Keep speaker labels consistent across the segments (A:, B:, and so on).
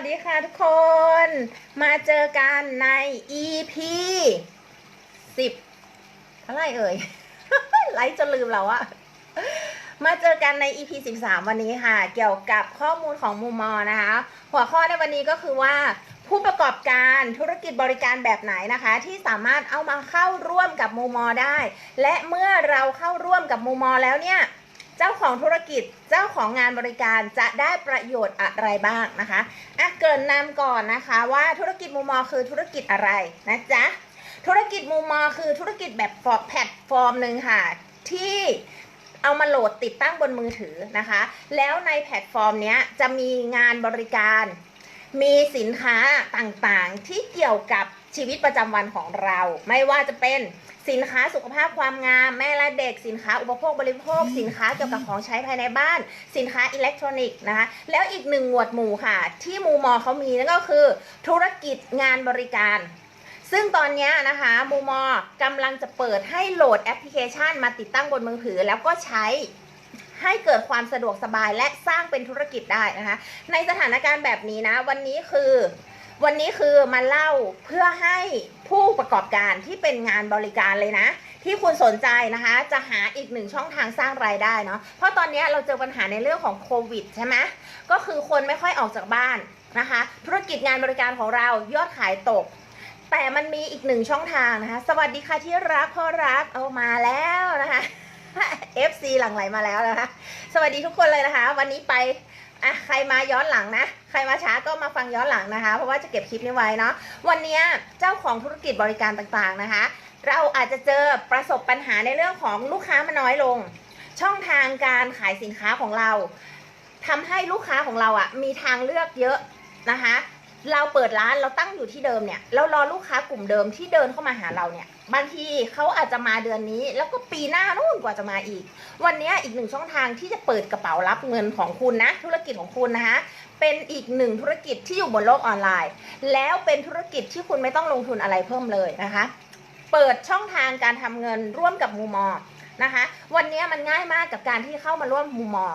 A: วัสดีค่ะทุกคน มาเจอกันใน EP สิบเท่าไรเอ่ย ไลฟ์จนลืมแล้วอะมาเจอกันใน EP 13 วันนี้ค่ะ เกี่ยวกับข้อมูลของมูมอนะคะ หัวข้อในวันนี้ก็คือว่า ผู้ประกอบการธุรกิจบริการแบบไหนนะคะ ที่สามารถเอามาเข้าร่วมกับมูมอได้ และเมื่อเราเข้าร่วมกับมูมอแล้วเนี่ย เจ้าของธุรกิจเจ้าของงานบริการจะได้ประโยชน์อะไรบ้างนะคะอะเกินนำก่อนนะคะว่าธุรกิจมูมอคือธุรกิจอะไรนะจ๊ะธุรกิจมูมอคือธุรกิจแบบฟอร์แพลตฟอร์มหนึ่งค่ะ ที่เอามาโหลดติดตั้งบนมือถือนะคะ แล้วในแพลตฟอร์มเนี้ยจะมีงานบริการ มีสินค้าต่างๆที่เกี่ยวกับ ชีวิตประจำวันของเรา ไม่ว่าจะเป็นสินค้าสุขภาพความงาม แม่และเด็ก สินค้าอุปโภคบริโภค สินค้าเกี่ยวกับของใช้ภายในบ้าน สินค้าอิเล็กทรอนิกส์นะคะแล้วอีกหนึ่งหมวดหมู่ค่ะ ที่มูมอเขามีนั่นก็คือ ธุรกิจงานบริการซึ่งตอนนี้นะคะมูมอกำลังจะเปิดให้โหลดแอปพลิเคชันมาติดตั้งบนมือถือ แล้วก็ใช้ให้เกิดความสะดวกสบายและสร้างเป็นธุรกิจได้นะคะ ในสถานการณ์แบบนี้นะ วันนี้คือ วันนี้คือมาเล่าเพื่อให้ผู้ประกอบการที่เป็นงานบริการเลยนะ ที่คุณสนใจนะคะ จะหาอีกหนึ่งช่องทางสร้างรายได้เนาะเพราะตอนนี้เราเจอปัญหาในเรื่องของโควิดใช่ไหมก็คือคนไม่ค่อยออกจากบ้านนะคะ ธุรกิจงานบริการของเรายอดขายตก แต่มันมีอีกหนึ่งช่องทางนะคะ สวัสดีค่ะที่รักพ่อรักเอามาแล้วนะคะ FC หลังไหลมาแล้วนะคะ สวัสดีทุกคนเลยนะคะ วันนี้ไป อะใครมาย้อนหลังนะ ใครมาช้าก็มาฟังย้อนหลังนะคะ เพราะว่าจะเก็บคลิปนี้ไว้เนาะวันนี้เจ้าของธุรกิจบริการต่างๆนะคะ เราอาจจะเจอประสบปัญหาในเรื่องของลูกค้ามันน้อยลง ช่องทางการขายสินค้าของเราทำให้ลูกค้าของเราอะ่ะมีทางเลือกเยอะนะคะ เราเปิดร้านเราตั้งอยู่ที่เดิมเนี่ยเรารอลูกค้ากลุ่มเดิมที่เดินเข้ามาหาเราเนี่ย บางทีเขาอาจจะมาเดือนนี้ แล้วก็ปีหน้านู่นกว่าจะมาอีก วันนี้อีกหนึ่งช่องทางที่จะเปิดกระเป๋ารับเงินของคุณนะ ธุรกิจของคุณนะคะเป็นอีกหนึ่งธุรกิจที่อยู่บนโลกออนไลน์ แล้วเป็นธุรกิจที่คุณไม่ต้องลงทุนอะไรเพิ่มเลยนะคะ เปิดช่องทางการทำเงินร่วมกับมูมอนะคะ วันนี้มันง่ายมากกับการที่เข้ามาร่วมมูมอ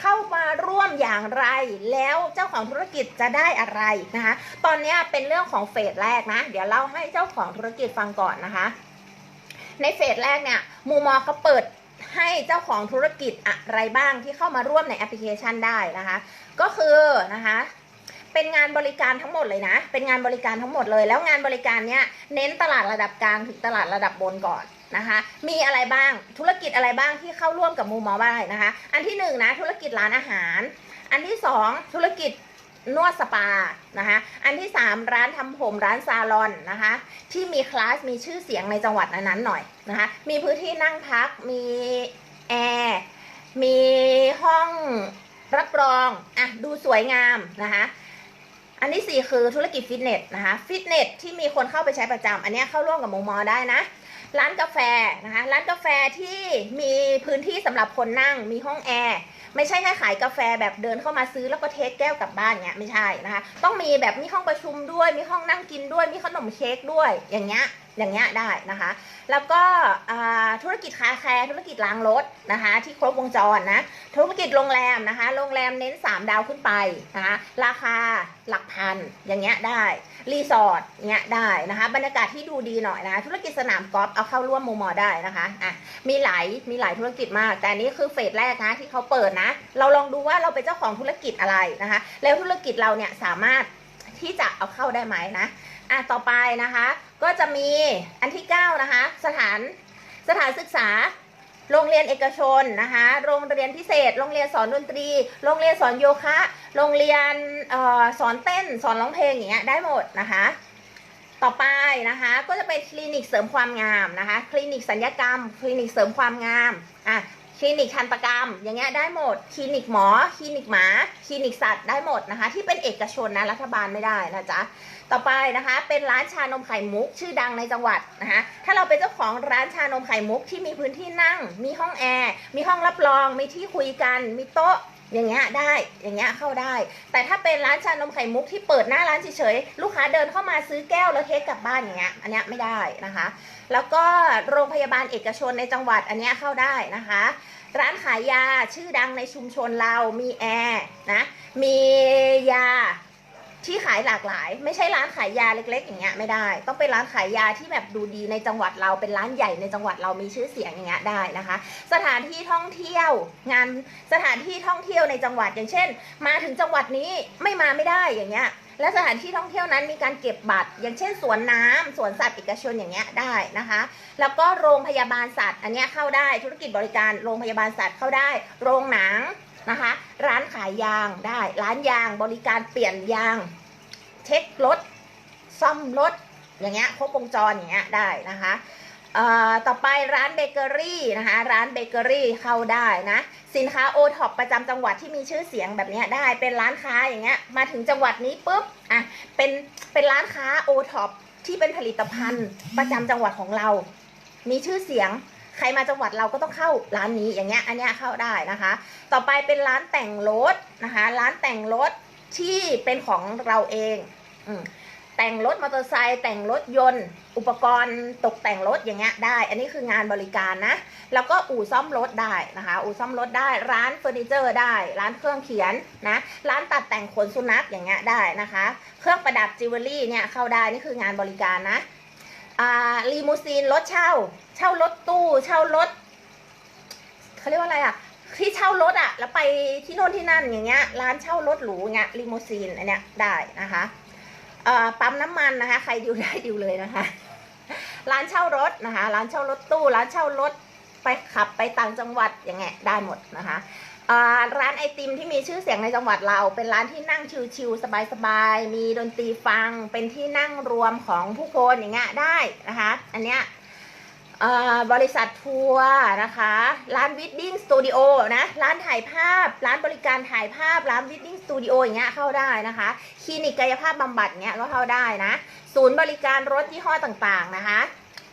A: เข้ามาร่วมอย่างไร แล้วเจ้าของธุรกิจจะได้อะไรนะคะตอนนี้เป็นเรื่องของเฟสแรกนะ เดี๋ยวเล่าให้เจ้าของธุรกิจฟังก่อนนะคะ ในเฟสแรกเนี่ยมูมอเขาเปิดให้เจ้าของธุรกิจอะไรบ้างที่เข้ามาร่วมในแอปพลิเคชันได้นะคะ ก็คือนะคะเป็นงานบริการทั้งหมดเลยนะ เป็นงานบริการทั้งหมดเลย แล้วงานบริการเนี้ยเน้นตลาดระดับกลางถึงตลาดระดับบนก่อน นะคะ มีอะไรบ้างธุรกิจอะไรบ้างที่เข้าร่วมกับมูมอได้นะคะ อันที่หนึ่งนะธุรกิจร้านอาหาร อันที่สองธุรกิจนวดสปานะคะ อันที่สามร้านทำผมร้านซาลอนนะคะ ที่มีคลาสมีชื่อเสียงในจังหวัดนั้นๆหน่อยนะคะ มีพื้นที่นั่งพักมีแอร์มีห้องรับรองอะดูสวยงามนะคะอันที่สี่คือธุรกิจฟิตเนสนะคะ ฟิตเนสที่มีคนเข้าไปใช้ประจำอันนี้เข้าร่วมกับมูมอได้นะ ร้านกาแฟนะคะร้านกาแฟที่มีพื้นที่สำหรับคนนั่งมีห้องแอร์ไม่ใช่แค่ขายกาแฟแบบเดินเข้ามาซื้อแล้วก็เทคแก้วกลับบ้านเงี้ยไม่ใช่นะคะ ต้องมีแบบมีห้องประชุมด้วยมีห้องนั่งกินด้วยมีขนมเค้กด้วยอย่างเงี้ยอย่างเงี้ยได้นะคะ แล้วก็ธุรกิจคาแคร์ธุรกิจล้างรถนะคะ ที่ครบวงจรนะ ธุรกิจโรงแรมนะคะ โรงแรมเน้น 3 ดาวขึ้นไปนะคะราคาหลักพันอย่างเงี้ยได้รีสอร์ทเงี้ยได้นะคะ บรรยากาศที่ดูดีหน่อยนะคะ ธุรกิจสนามกอล์ฟเอาเข้าร่วมมูมอได้นะคะอะมีหลายมีหลายธุรกิจมาก แต่นนี้คือเฟสแรกนะที่เขาเปิดนะ เราลองดูว่าเราเป็นเจ้าของธุรกิจอะไรนะคะ แล้วธุรกิจเราเนี่ยสามารถที่จะเอาเข้าได้ไหมนะ อะต่อไปนะคะ ก็จะมีอันที่ 9 นะคะ สถานสถานศึกษาโรงเรียนเอกชนนะคะ โรงเรียนพิเศษ โรงเรียนสอนดนตรี โรงเรียนสอนโยคะ โรงเรียนออสอนเต้น สอนร้องเพลงอย่างเงี้ยได้หมดนะคะ ต่อไปนะคะ ก็จะเป็นคลินิกเสริมความงามนะคะ คลินิกสัญญกรรม คลินิกเสริมความงาม อะ คลินิกทันตกรรม อย่างเงี้ยได้หมด คลินิกหมอ คลินิกหมา คลินิกสัตว์ได้หมดนะคะ ที่เป็นเอกชนนะ รัฐบาลไม่ได้นะจ๊ะ ต่อไปนะคะ เป็นร้านชานมไข่มุกชื่อดังในจังหวัดนะคะ ถ้าเราเป็นเจ้าของร้านชานมไข่มุกที่มีพื้นที่นั่ง มีห้องแอร์ มีห้องรับรอง มีที่คุยกัน มีโต๊ะอย่างเงี้ยได้ อย่างเงี้ยเข้าได้ แต่ถ้าเป็นร้านชานมไข่มุกที่เปิดหน้าร้านเฉยๆ ลูกค้าเดินเข้ามาซื้อแก้วแล้วเทคกลับบ้านอย่างเงี้ย อันเนี้ยไม่ได้นะคะ แล้วก็โรงพยาบาลเอกชนในจังหวัดอันเนี้ยเข้าได้นะคะ ร้านขายยาชื่อดังในชุมชนเรา มีแอร์นะ มียา ที่ขายหลากหลาย ไม่ใช่ร้านขายยาเล็ก ๆ อย่างเงี้ยไม่ได้ ต้องเป็นร้านขายยาที่แบบดูดีในจังหวัดเราเป็นร้านใหญ่ในจังหวัดเรามีชื่อเสียงอย่างเงี้ยได้นะคะ สถานที่ท่องเที่ยวงานสถานที่ท่องเที่ยวในจังหวัดอย่างเช่น มาถึงจังหวัดนี้ไม่มาไม่ได้อย่างเงี้ยและสถานที่ท่องเที่ยวนั้นมีการเก็บบัตร อย่างเช่นสวนน้ำสวนสัตว์เอกชนอย่างเงี้ยได้นะคะ แล้วก็โรงพยาบาลสัตว์ อันเนี้ยเข้าได้ธุรกิจบริการโรงพยาบาลสัตว์เข้าได้ โรงหนัง นะคะ ร้านขายยางได้ ร้านยางบริการเปลี่ยนยาง เช็ครถ ซ่อมรถ อย่างเงี้ยครบวงจรอย่างเงี้ยได้นะคะต่อไปร้านเบเกอรี่นะคะร้านเบเกอรี่เข้าได้นะ สินค้าโอท็อปประจำจังหวัดที่มีชื่อเสียงแบบเนี้ยได้เป็นร้านค้าอย่างเงี้ยมาถึงจังหวัดนี้ปุ๊บอะเป็นเป็นร้านค้าโอท็อปที่เป็นผลิตภัณฑ์ประจำจังหวัดของเรา มีชื่อเสียง ใครมาจังหวัดเราก็ต้องเข้าร้านนี้อย่างเงี้ยอันเนี้ยเข้าได้นะคะ ต่อไปเป็นร้านแต่งรถนะคะ ร้านแต่งรถที่เป็นของเราเองอืแต่งรถมอเตอร์ไซค์แต่งรถยนต์ อุปกรณ์ตกแต่งรถอย่างเงี้ยได้ อันนี้คืองานบริการนะ แล้วก็อู่ซ่อมรถได้นะคะ อู่ซ่อมรถได้ ร้านเฟอร์นิเจอร์ได้ ร้านเครื่องเขียนนะ ร้านตัดแต่งขนสุนัขอย่างเงี้ยได้นะคะ เครื่องประดับจิวเวลรี่เนี่ยเข้าได้ นี่คืองานบริการนะ อ่าลีมูซีนรถเช่า เช่ารถตู้เช่ารถเขาเรียกว่าอะไรอะที่เช่ารถอะ แล้วไปที่โน่นที่นั่นอย่างเงี้ย ร้านเช่ารถหรูเงี้ยลีมูซีนอันเนี้ยได้นะคะเอ่อปั๊มน้ำมันนะคะ ใครดิวได้ดิวเลยนะคะ ร้านเช่ารถนะคะ ร้านเช่ารถตู้ ร้านเช่ารถไปขับไปต่างจังหวัดอย่างเงี้ยได้หมดนะคะ ร้านไอติมที่มีชื่อเสียงในจังหวัดเรา เป็นร้านที่นั่งชิลๆสบายๆ มีดนตรีฟัง เป็นที่นั่งรวมของผู้คนอย่างเงี้ยได้นะคะ อันเนี้ยบริษัททัวร์นะคะ ร้านวิดดิ้งสตูดิโอนะ ร้านถ่ายภาพ ร้านบริการถ่ายภาพ ร้านวิดดิ้งสตูดิโออย่างเงี้ยเข้าได้นะคะ คลินิกกายภาพบำบัดเงี้ยก็เข้าได้นะ ศูนย์บริการรถยี่ห้อต่างๆนะคะ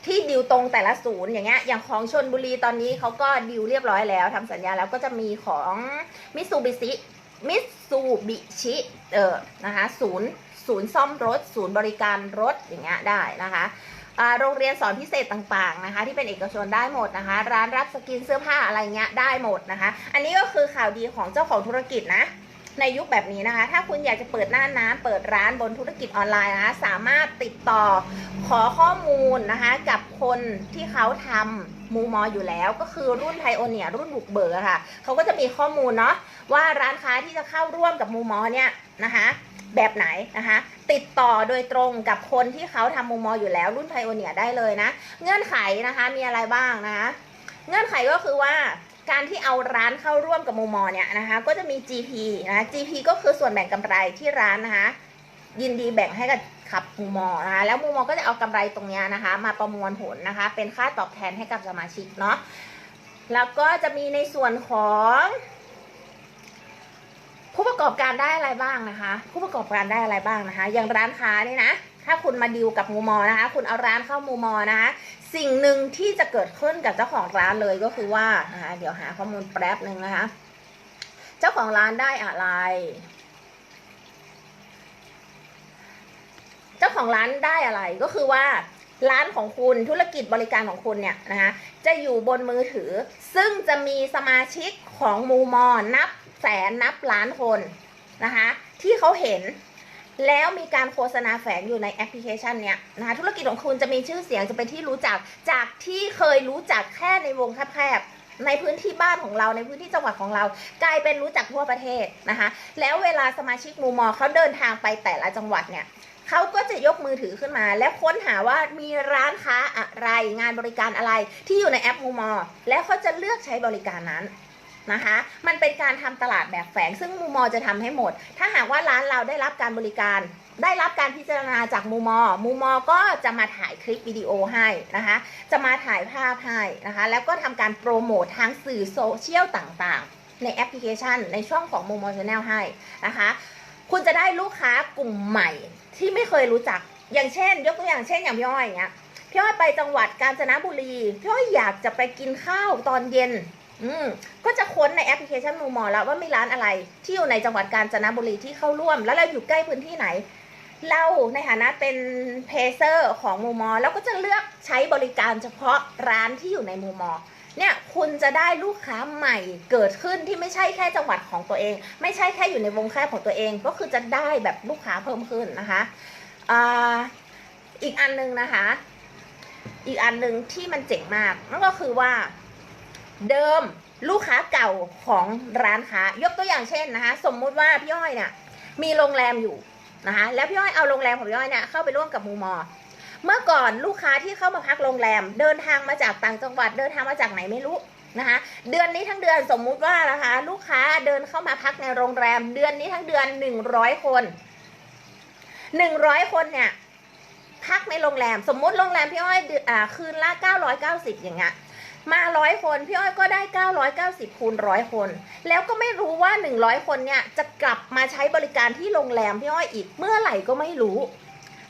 A: ที่ดิวตรงแต่ละศูนย์อย่างเงี้ยอย่างของชนบุรีตอนนี้เขาก็ดิวเรียบร้อยแล้วทำสัญญาแล้วก็จะมีของมิสูบิชิมิสูบิชิเออนะคะศูนย์ศูนย์ซ่อมรถ ศูนย์บริการรถอย่างเงี้ยได้นะคะโรงเรียนสอนพิเศษต่างๆนะคะ ที่เป็นเอกชนได้หมดนะคะ ร้านรับสกินเสื้อผ้าอะไรเงี้ยได้หมดนะคะ อันนี้ก็คือข่าวดีของเจ้าของธุรกิจนะ ในยุคแบบนี้นะคะ ถ้าคุณอยากจะเปิดหน้าน้ำเปิดร้านบนธุรกิจออนไลน์นะคะสามารถติดต่อขอข้อมูลนะคะกับคนที่เขาทำมูมออยู่แล้ว ก็คือรุ่นไพโอเนียรุ่นบุกเบิกอค่ะเขาก็จะมีข้อมูลเนาะว่าร้านค้าที่จะเข้าร่วมกับมูมอเนี่ยนะคะแบบไหนนะคะ ติดต่อโดยตรงกับคนที่เขาทำมูมออยู่แล้วรุ่นไพโอเนียได้เลยนะ เงื่อนไขนะคะมีอะไรบ้างนะคะ เงื่อนไขก็คือว่า การที่เอาร้านเข้าร่วมกับมมอเนี่ยนะคะ ก็จะมี GP นะะ GP ก็คือส่วนแบ่งกำไรที่ร้านนะคะ ยินดีแบ่งให้กับขับมูมอนะคะแล้วมูมอก็จะเอากำไรตรงเนี้ยนะคะ มาประมวลผลนะคะ เป็นค่าตอบแทนให้กับสมาชิกเนาะแล้วก็จะมีในส่วนของ ผู้ประกอบการได้อะไรบ้างนะคะ ผู้ประกอบการได้อะไรบ้างนะคะ อย่างร้านค้านี่นะ ถ้าคุณมาดีลกับมูมอนะคะ คุณเอาร้านเข้ามูมอนะคะ สิ่งหนึ่งที่จะเกิดขึ้นกับเจ้าของร้านเลยก็คือว่านะคะเดี๋ยวหาข้อมูลแป๊บหนึ่งนะคะ เจ้าของร้านได้อะไร เจ้าของร้านได้อะไรก็คือว่าร้านของคุณธุรกิจบริการของคุณเนี่ยนะคะจะอยู่บนมือถือ ซึ่งจะมีสมาชิกของมูมอนับแสนนับล้านคนนะคะที่เขาเห็น แล้วมีการโฆษณาแฝงอยู่ในแอปพลิเคชันเนี้ยนะคะธุรกิจของคุณจะมีชื่อเสียงจะเป็นที่รู้จักจากที่เคยรู้จักแค่ในวงแคบๆในพื้นที่บ้านของเราในพื้นที่จังหวัดของเรา กลายเป็นรู้จักทั่วประเทศนะคะ แล้วเวลาสมาชิกมูมอเขาเดินทางไปแต่ละจังหวัดเนี่ยเขาก็จะยกมือถือขึ้นมา แล้วค้นหาว่ามีร้านค้าอะไร งานบริการอะไรที่อยู่ในแอปมูมอ แล้วเขาจะเลือกใช้บริการนั้น นะคะ มันเป็นการทำตลาดแบบแฝง ซึ่งมูมอจะทำให้หมด ถ้าหากว่าร้านเราได้รับการบริการ ได้รับการพิจารณาจากมูมอ มูมอก็จะมาถ่ายคลิปวิดีโอให้นะคะ จะมาถ่ายภาพให้นะคะ แล้วก็ทำการโปรโมททางสื่อโซเชียลต่างๆ ในแอปพลิเคชัน ในช่องของมูมอชาแนลให้นะคะ คุณจะได้ลูกค้ากลุ่มใหม่ที่ไม่เคยรู้จัก อย่างเช่น ยกตัวอย่างเช่นอย่างพี่อ้อยอย่างเงี้ยพี่อ้อยไปจังหวัดกาญจนบุรีพี่อ้อยอยากจะไปกินข้าวตอนเย็น อืมก็จะค้นในแอปพลิเคชันมูมอแล้วว่ามีร้านอะไรที่อยู่ในจังหวัดกาญจนบุรีที่เข้าร่วม แล้วเราอยู่ใกล้พื้นที่ไหน เราในฐานะเป็นเพเซอร์ของมูมอแล้วก็จะเลือกใช้บริการเฉพาะร้านที่อยู่ในมูมอเนี่ยคุณจะได้ลูกค้าใหม่เกิดขึ้นที่ไม่ใช่แค่จังหวัดของตัวเอง ไม่ใช่แค่อยู่ในวงแคบของตัวเอง ก็คือจะได้แบบลูกค้าเพิ่มขึ้นนะคะออีกอันหนึงนะคะ อีกอันหนึ่งที่มันเจ๋งมากนั่นก็คือว่า เดิมลูกค้าเก่าของร้านค้ายกตัวอย่างเช่นนะคะ สมมุติว่าพี่อ้อยเนี่ยมีโรงแรมอยู่นะคะแล้วพี่อ้อยเอาโรงแรมของพี่อ้อยเนี่ยเข้าไปร่วมกับมูมอ เมื่อก่อนลูกค้าที่เข้ามาพักโรงแรม เดินทางมาจากต่างจังหวัดเดินทางมาจากไหนไม่รู้นะคะ เดือนนี้ทั้งเดือนสมมุติว่านะคะ ลูกค้าเดินเข้ามาพักในโรงแรม เดือนนี้ทั้งเดือนหนึ่งร้อยคนหนึ่งร้อยคนเนี่ยพักในโรงแรม สมมุติโรงแรมพี่อ้อยเดือนอ่าคืนละ990อย่างเงี้ย มาร้อยคนพี่อ้อยก็ได้ 990คูณร้อยคน แล้วก็ไม่รู้ว่า 100 คนเนี่ยจะกลับมาใช้บริการที่โรงแรมพี่อ้อยอีกเมื่อไหร่ก็ไม่รู้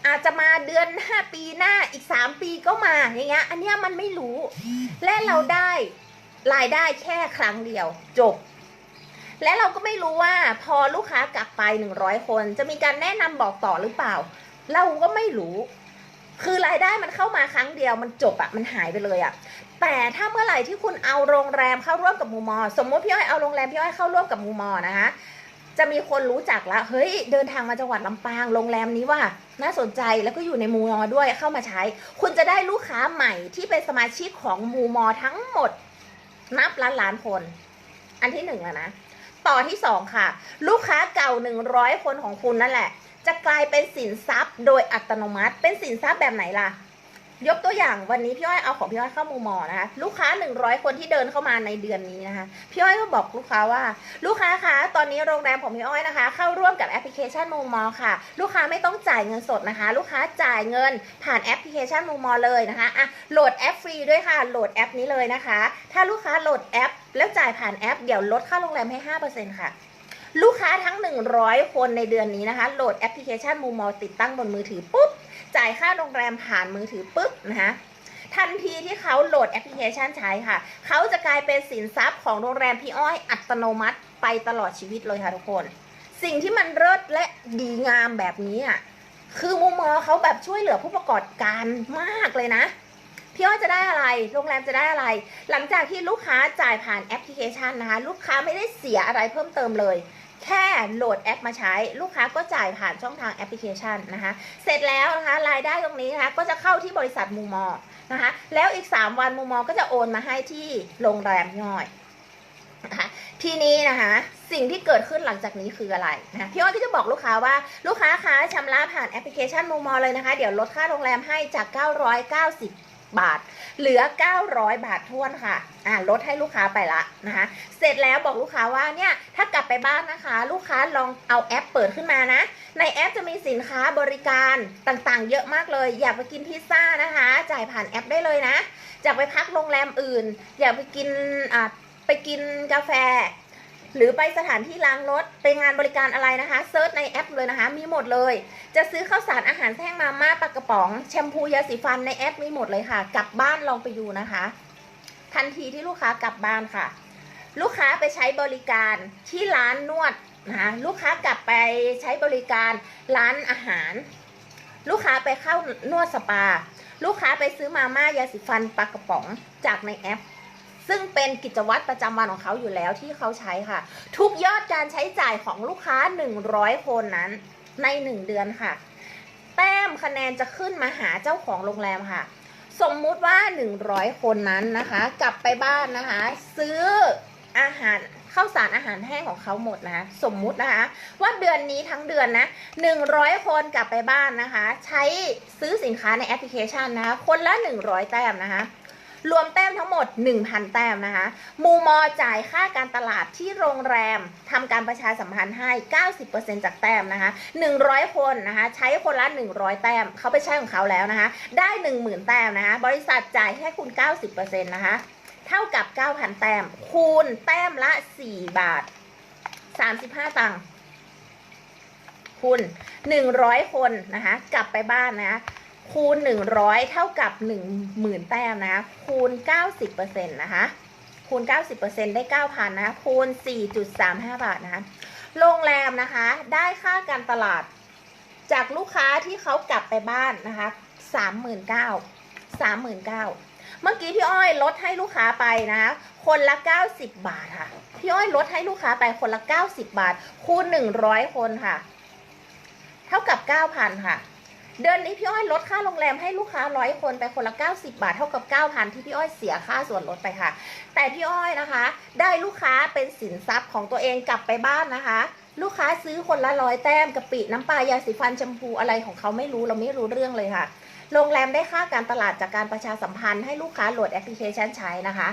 A: อาจจะมาเดือนหน้าปีหน้าอีก 3 ปีก็มาอย่างเงี้ยอันเนี้ยมันไม่รู้ และเราได้รายได้แค่ครั้งเดียวจบและเราก็ไม่รู้ว่าพอลูกค้ากลับไป 100 คน จะมีการแนะนำบอกต่อหรือเปล่า เราก็ไม่รู้ คือรายได้มันเข้ามาครั้งเดียวมันจบอะมันหายไปเลยอะแต่ถ้าเมื่อไหร่ที่คุณเอาโรงแรมเข้าร่วมกับมูมอ สมมติพี่อ้อยเอาโรงแรมพี่อ้อยเข้าร่วมกับมูมอนะคะจะมีคนรู้จักแล้วเฮ้ย เดินทางมาจังหวัดลำปาง โรงแรมนี้ว่า น่าสนใจ แล้วก็อยู่ในมูมอด้วย เข้ามาใช้ คุณจะได้ลูกค้าใหม่ที่เป็นสมาชิกของมูมอทั้งหมด นับล้านล้านคน อันที่หนึ่งแล้วนะ ต่อที่สองค่ะ ลูกค้าเก่าหนึ่งร้อยคนของคุณนั่นแหละ จะกลายเป็นสินทรัพย์โดยอัตโนมัติ เป็นสินทรัพย์แบบไหนล่ะ ยกตัวอย่างวันนี้พี่อ้อยเอาของพี่อ้อยเข้ามูมอนะคะ ลูกค้า 100 คนที่เดินเข้ามาในเดือนนี้นะคะ พี่อ้อยก็บอกลูกค้าว่า ลูกค้าคะ ตอนนี้โรงแรมของพี่อ้อยนะคะ เข้าร่วมกับแอปพลิเคชันมูมอค่ะ ลูกค้าไม่ต้องจ่ายเงินสดนะคะ ลูกค้าจ่ายเงินผ่านแอปพลิเคชันมูมอเลยนะคะอะโหลดแอปฟรีด้วยค่ะ โหลดแอปนี้เลยนะคะ ถ้าลูกค้าโหลดแอป แล้วจ่ายผ่านแอป เดี๋ยวลดค่าโรงแรมให้ 5%ค่ะ ลูกค้าทั้ง 100 คนในเดือนนี้นะคะ โหลดแอปพลิเคชันมูมอติดตั้งบนมือถือปุ๊บ จ่ายค่าโรงแรมผ่านมือถือปุ๊บนะคะทันทีที่เขาโหลดแอปพลิเคชันใช้ค่ะ เขาจะกลายเป็นสินทรัพย์ของโรงแรมพี่อ้อยอัตโนมัติไปตลอดชีวิตเลยค่ะทุกคน สิ่งที่มันเลิศและดีงามแบบนี้อะคือมูมอเขาแบบช่วยเหลือผู้ประกอบการมากเลยนะพี่อ้อยจะได้อะไร โรงแรมจะได้อะไร หลังจากที่ลูกค้าจ่ายผ่านแอปพลิเคชันนะคะ ลูกค้าไม่ได้เสียอะไรเพิ่มเติมเลย แค่โหลดแอปมาใช้ลูกค้าก็จ่ายผ่านช่องทางแอปพลิเคชันนะคะเสร็จแล้วนะคะรายได้ตรงนี้นะคะก็จะเข้าที่บริษัทมูมอนะคะแล้วอีก 3 วันมูมอก็จะโอนมาให้ที่โรงแรมย่อยนะคะทีนี้นะคะสิ่งที่เกิดขึ้นหลังจากนี้คืออะไรนะะพี่อ้อยก็จะบอกลูกค้าว่าลูกค้าคะชำระผ่านแอปพลิเคชันมูมอเลยนะคะ เดี๋ยวลดค่าโรงแรมให้จาก 990 บาท เหลือ 900 บาททวนค่ะ อ่าลดให้ลูกค้าไปละนะคะ เสร็จแล้วบอกลูกค้าว่าเนี่ยถ้ากลับไปบ้านนะคะ ลูกค้าลองเอาแอปเปิดขึ้นมานะ ในแอปจะมีสินค้าบริการต่างๆ เยอะมากเลย อยากไปกินพิซซ่านะคะ จ่ายผ่านแอปได้เลยนะ อยากไปพักโรงแรมอื่น อยากไปกินอ่าไปกินกาแฟ หรือไปสถานที่ล้างรถไปงานบริการอะไรนะคะเซิร์ชในแอปเลยนะคะ มีหมดเลย จะซื้อข้าวสารอาหารแท่งมาม่าปากกระป๋องแชมพูยาสีฟันในแอปมีหมดเลยค่ะ กลับบ้านลองไปดูนะคะ ทันทีที่ลูกค้ากลับบ้านค่ะ ลูกค้าไปใช้บริการที่ร้านนวดนะคะลูกค้ากลับไปใช้บริการร้านอาหาร ลูกค้าไปเข้านวดสปา ลูกค้าไปซื้อมาม่ายาสีฟันปลากระป๋องจากในแอป ซึ่งเป็นกิจวัตรประจำวันของเขาอยู่แล้วที่เขาใช้ค่ะ ทุกยอดการใช้จ่ายของลูกค้า 100 คนนั้นใน 1 เดือนค่ะ แต้มคะแนนจะขึ้นมาหาเจ้าของโรงแรมค่ะ สมมุติว่า 100 คนนั้นนะคะ กลับไปบ้านนะคะ ซื้ออาหารข้าวสารอาหารแห้งของเขาหมดนะคะสมมุตินะคะ ว่าเดือนนี้ทั้งเดือนนะ100 คนกลับไปบ้านนะคะ ใช้ซื้อสินค้าในแอปพลิเคชันนะคะคนละ 100 แต้มนะคะ รวมแต้มทั้งหมด 1,000 แต้มนะคะมูมอจ่ายค่าการตลาดที่โรงแรมทำการประชาสัมพันธ์ให้ 90%จากแต้มนะคะ100 คนนะคะใช้คนละ 100 แต้มเขาไปใช้ของเขาแล้วนะคะได้ 10,000 แต้มนะคะบริษัทจ่ายให้คุณ 90%นะคะเท่ากับ 9,000 แต้ม คูณแต้มละ 4 บาท 35 ตังค์คูณ100 คนนะคะกลับไปบ้านนะคะ คูณ 100 เท่ากับ 10,000 แต้มนะ คูณ 90%นะคะ คูณ 90%ได้ 9,000นะคะคูณ 4.35 บาทนะคะ โรงแรมนะคะ ได้ค่าการตลาด จากลูกค้าที่เขากลับไปบ้านนะคะ 39,000 39,000 เมื่อกี้พี่อ้อยลดให้ลูกค้าไปนะคะคนละ 90 บาทค่ะ พี่อ้อยลดให้ลูกค้าไปคนละ 90 บาท คูณ 100 คนค่ะ เท่ากับ 9,000 ค่ะ เดือนนี้พี่อ้อยลดค่าโรงแรมให้ลูกค้าร้อยคนไปคนละ 90 บาทเท่ากับ 9,000 ที่พี่อ้อยเสียค่าส่วนลดไปค่ะ แต่พี่อ้อยนะคะ ได้ลูกค้าเป็นสินทรัพย์ของตัวเองกลับไปบ้านนะคะ ลูกค้าซื้อคนละร้อยแต้มกะปิน้ำปลายาสีฟันแชมพูอะไรของเขาไม่รู้เราไม่รู้เรื่องเลยค่ะโรงแรมได้ค่าการตลาดจากการประชาสัมพันธ์ให้ลูกค้าโหลดแอปพลิเคชันใช้นะคะ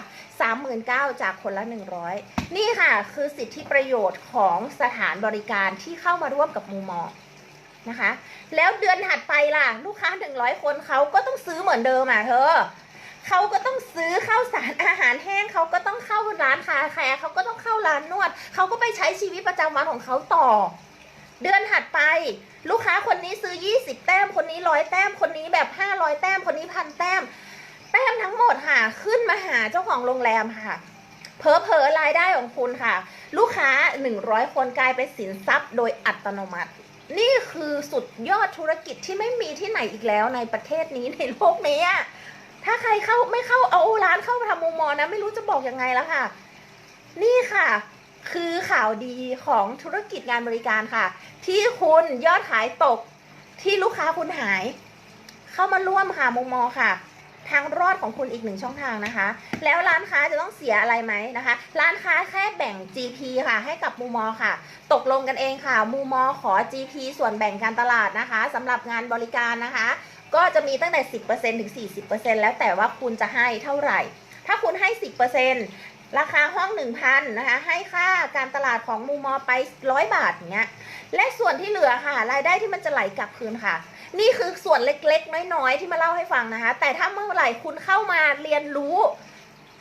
A: 39,000 จากคนละ 100 นี่ค่ะ คือสิทธิประโยชน์ของสถานบริการที่เข้ามาร่วมกับมูมอ นะคะ แล้วเดือนถัดไปล่ะ ลูกค้า100คนเขาก็ต้องซื้อเหมือนเดิมอะเธอเขาก็ต้องซื้อข้าวสารอาหารแห้งเขาก็ต้องเข้าร้านคาแคร์เขาก็ต้องเข้าร้านนวดเขาก็ไปใช้ชีวิตประจำวันของเขาต่อ เดือนถัดไป ลูกค้าคนนี้ซื้อ 20 แต้มคนนี้ร้อยแต้มคนนี้แบบ 500 แต้มคนนี้พันแต้ม แต้มทั้งหมดค่ะขึ้นมาหาเจ้าของโรงแรมค่ะเพอเพอรายได้ของคุณค่ะ ลูกค้า 100 คนกลายเป็นสินทรัพย์โดยอัตโนมัติ นี่คือสุดยอดธุรกิจที่ไม่มีที่ไหนอีกแล้วในประเทศนี้ในโลกนี้ถ้าใครเข้าไม่เข้าเอาร้านเข้ามาทำมุมมองนะ ไม่รู้จะบอกยังไงแล้วค่ะ นี่ค่ะ คือข่าวดีของธุรกิจงานบริการค่ะ ที่คุณยอดขายตกที่ลูกค้าคุณหาย เข้ามาร่วมค่ะมุมมองค่ะ ทางรอดของคุณอีกหนึ่งช่องทางนะคะ แล้วร้านค้าจะต้องเสียอะไรไหมนะคะ ร้านค้าแค่แบ่ง GP ค่ะ ให้กับมูมอค่ะ ตกลงกันเองค่ะมูมอขอ GP ส่วนแบ่งการตลาดนะคะสำหรับงานบริการนะคะ ก็จะมีตั้งแต่ 10%ถึง 40%แล้วแต่ว่าคุณจะให้เท่าไหร่ถ้าคุณให้ 10% ราคาห้อง 1,000นะคะให้ค่าการตลาดของมูมอไป 100 บาทอย่างเงี้ยและส่วนที่เหลือค่ะ รายได้ที่มันจะไหลกลับคืนค่ะ นี่คือส่วนเล็กๆ น้อยๆ ที่มาเล่าให้ฟังนะคะ แต่ถ้าเมื่อไหร่คุณเข้ามาเรียนรู้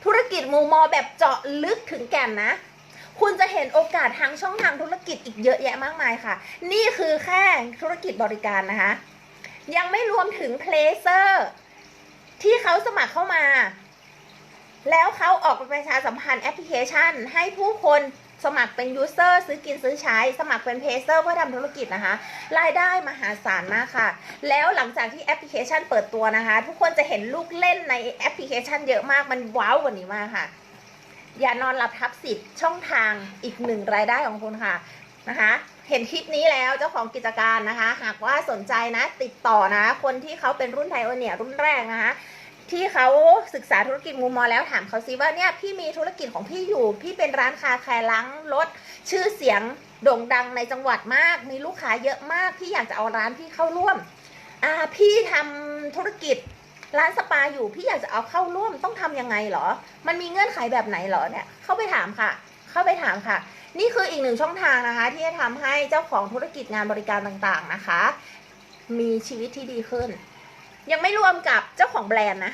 A: ธุรกิจมูมอแบบเจาะลึกถึงแก่นนะ คุณจะเห็นโอกาสทางช่องทางธุรกิจอีกเยอะแยะมากมายค่ะ นี่คือแค่ธุรกิจบริการนะคะ ยังไม่รวมถึงเพลเซอร์ที่เขาสมัครเข้ามา แล้วเขาออกไปประชาสัมพันธ์แอปพลิเคชัน ให้ผู้คนสมัครเป็นยูเซอร์ซื้อกินซื้อใช้ สมัครเป็นเพลเซอร์เพื่อทำธุรกิจนะคะ รายได้มหาศาลมากค่ะ แล้วหลังจากที่แอปพลิเคชันเปิดตัวนะคะ ทุกคนจะเห็นลูกเล่นในแอปพลิเคชันเยอะมากมันว้าวกว่านี้มากค่ะ อย่านอนหลับทับสิทธิ์ช่องทางอีกหนึ่งรายได้ของคุณค่ะนะคะเห็นคลิปนี้แล้วเจ้าของกิจการนะคะ หากว่าสนใจนะติดต่อนะ คนที่เขาเป็นรุ่นไทโอเนียรุ่นแรกนะคะ ที่เขาศึกษาธุรกิจมูมอแล้วถามเขาซิว่าเนี่ยพี่มีธุรกิจของพี่อยู่ พี่เป็นร้านคาแคร์ล้างรถ ชื่อเสียงโด่งดังในจังหวัดมาก มีลูกค้าเยอะมาก พี่อยากจะเอาร้านพี่เข้าร่วมอ่าพี่ทำธุรกิจร้านสปาอยู่พี่อยากจะเอาเข้าร่วมต้องทำยังไงเหรอ มันมีเงื่อนไขแบบไหนเหรอเนี่ยเข้าไปถามค่ะ เข้าไปถามค่ะ นี่คืออีกหนึ่งช่องทางนะคะ ที่จะทำให้เจ้าของธุรกิจงานบริการต่างๆนะคะ มีชีวิตที่ดีขึ้น ยังไม่รวมกับเจ้าของแบรนด์นะ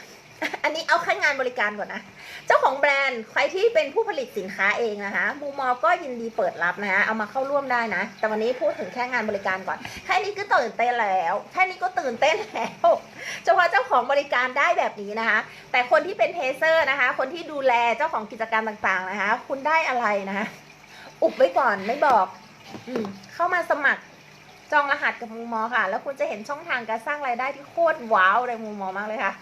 A: อันนี้เอาแค่งานบริการก่อนนะ เจ้าของแบรนด์ใครที่เป็นผู้ผลิตสินค้าเองนะคะมูมอก็ยินดีเปิดรับนะคะเอามาเข้าร่วมได้นะ แต่วันนี้พูดถึงแค่งานบริการก่อน แค่นี้ก็ตื่นเต้นแล้ว แค่นี้ก็ตื่นเต้นแล้วเฉพาะเจ้าของบริการได้แบบนี้นะคะ แต่คนที่เป็นเทเซอร์นะคะ คนที่ดูแลเจ้าของกิจการต่างๆนะคะ คุณได้อะไรนะคะ อุบไว้ก่อนไม่บอก อืเข้ามาสมัคร จองรหัสกับมูมอค่ะ แล้วคุณจะเห็นช่องทางการสร้างรายได้ที่โคตรว้าวในมูมอมากเลยค่ะ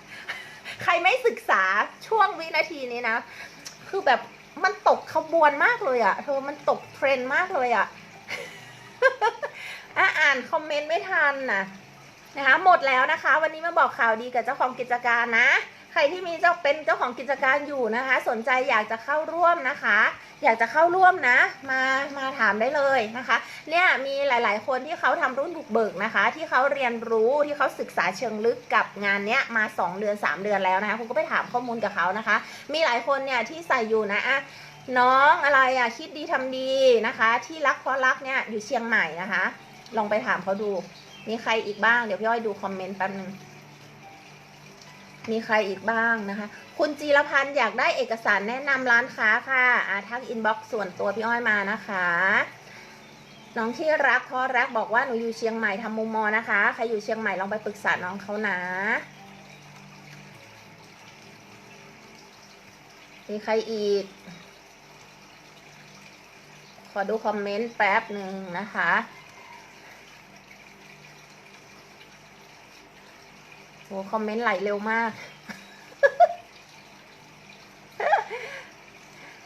A: ใครไม่ศึกษาช่วงวินาทีนี้นะ คือแบบมันตกขบวนมากเลยอะเธอมันตกเทรนด์มากเลยอะอะอ่านคอมเมนต์ไม่ทันนะนะคะหมดแล้วนะคะ วันนี้มาบอกข่าวดีกับเจ้าของกิจการนะ ใครที่มีเจ้าเป็นเจ้าของกิจการอยู่นะคะ สนใจอยากจะเข้าร่วมนะคะ อยากจะเข้าร่วมนะ มามาถามได้เลยนะคะ เนี่ยมีหลาย ๆ คนที่เขาทำรุ่นบุกเบิกนะคะ ที่เขาเรียนรู้ที่เขาศึกษาเชิงลึกกับงานเนี้ยมา 2 เดือน 3 เดือนแล้วนะคะคุณก็ไปถามข้อมูลกับเขานะคะ มีหลายคนเนี่ยที่ใส่อยู่นะอะน้องอะไรอะคิดดีทำดีนะคะ ที่รักเพราะรักเนี่ยอยู่เชียงใหม่นะคะ ลองไปถามเขาดู มีใครอีกบ้างเดี๋ยวพี่อ้อยดูคอมเมนต์แป๊บนึง มีใครอีกบ้างนะคะ คุณจีรพันธ์อยากได้เอกสารแนะนำร้านค้าค่ะอาทักอินบ็อกซ์ส่วนตัวพี่อ้อยมานะคะน้องที่รักพราะรักบอกว่าหนูอยู่เชียงใหม่ทำมุมมอนะคะใครอยู่เชียงใหม่ลองไปปรึกษาน้องเขานะมีใครอีก ขอดูคอมเมนต์แป๊บหนึ่งนะคะ โอ้คอมเมนต์ไหลเร็วมาก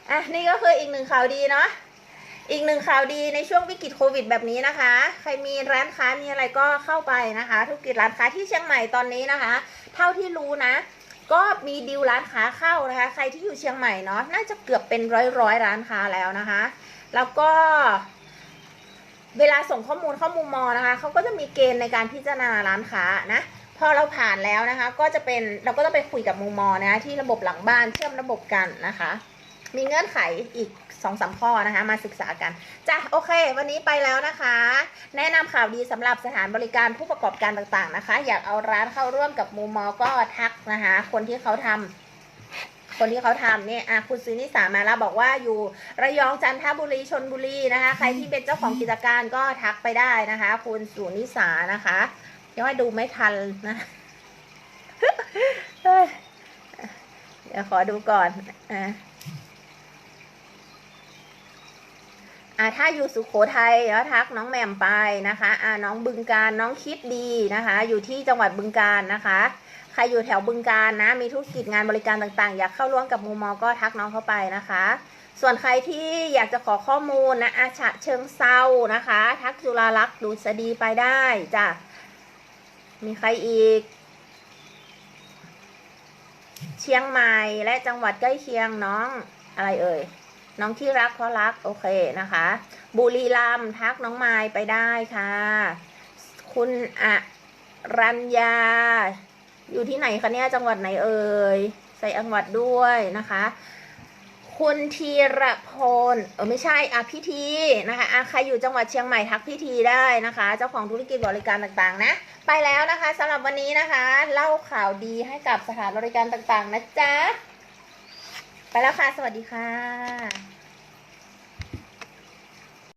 A: อะ นี่ก็คืออีกหนึ่งข่าวดีเนาะ อีกหนึ่งข่าวดีในช่วงวิกฤตโควิดแบบนี้นะคะ ใครมีร้านค้ามีอะไรก็เข้าไปนะคะ ธุรกิจร้านค้าที่เชียงใหม่ตอนนี้นะคะ เท่าที่รู้นะ ก็มีดีลร้านค้าเข้านะคะ ใครที่อยู่เชียงใหม่เนาะ น่าจะเกือบเป็นร้อยร้อยร้านค้าแล้วนะคะ แล้วก็เวลาส่งข้อมูลข้อมูลมอนะคะเขาก็จะมีเกณฑ์ในการพิจารณาร้านค้านะ พอเราผ่านแล้วนะคะ ก็จะเป็นเราก็ต้องไปคุยกับมุมอนะะที่ระบบหลังบ้านเชื่อมระบบกันนะคะ มีเงื่อนไขอีกสองสามข้อนะคะ มาศึกษากันจ้ะโอเค วันนี้ไปแล้วนะคะ แนะนำข่าวดีสำหรับสถานบริการผู้ประกอบการต่างๆนะคะ อยากเอาร้านเข้าร่วมกับมุมอก็ทักนะคะ คนที่เขาทำคนที่เขาทำเนี่ยคุณซื้อนิสามาแล้วบอกว่าอยู่ระยองจันทบุรีชนบุรีนะคะ ใครที่เป็นเจ้าของกิจการก็ทักไปได้นะคะ คุณสุนิสานะคะ ยังว่าดูไม่ทันนะเดี๋ยวขอดูก่อนอะอ่าถ้าอยู่สุขโขทัยแล้วทักน้องแหม่มไปนะคะอ่าน้องบึงการน้องคิดดีนะคะ อยู่ที่จังหวัดบึงการนะคะ ใครอยู่แถวบึงการนะ มีธุรกิจงานบริการต่างๆ อยากเข้าร่วมกับมูมอก็ทักน้องเข้าไปนะคะ ส่วนใครที่อยากจะขอข้อมูลนะอาฉะเชิงเซานะคะ ทักจุฬาลักษณ์ดูสดีไปได้จ้ะ มีใครอีก เชียงใหม่และจังหวัดใกล้เคียงน้องอะไรเอ่ย น้องที่รักเพราะรักโอเคนะคะ บุรีรัมย์ทักน้องไม้ไปได้ค่ะ คุณอะรัญญา อยู่ที่ไหนคะเนี่ยจังหวัดไหนเอ่ย ใส่จังหวัดด้วยนะคะ คุณธีรพลเออไม่ใช่อะพิธีนะคะอะใครอยู่จังหวัดเชียงใหม่ทักพิธีได้นะคะ เจ้าของธุรกิจบริการต่างๆนะ ไปแล้วนะคะสำหรับวันนี้นะคะ เล่าข่าวดีให้กับสถานบริการต่างๆ นะจ๊ะ ไปแล้วค่ะ สวัสดีค่ะ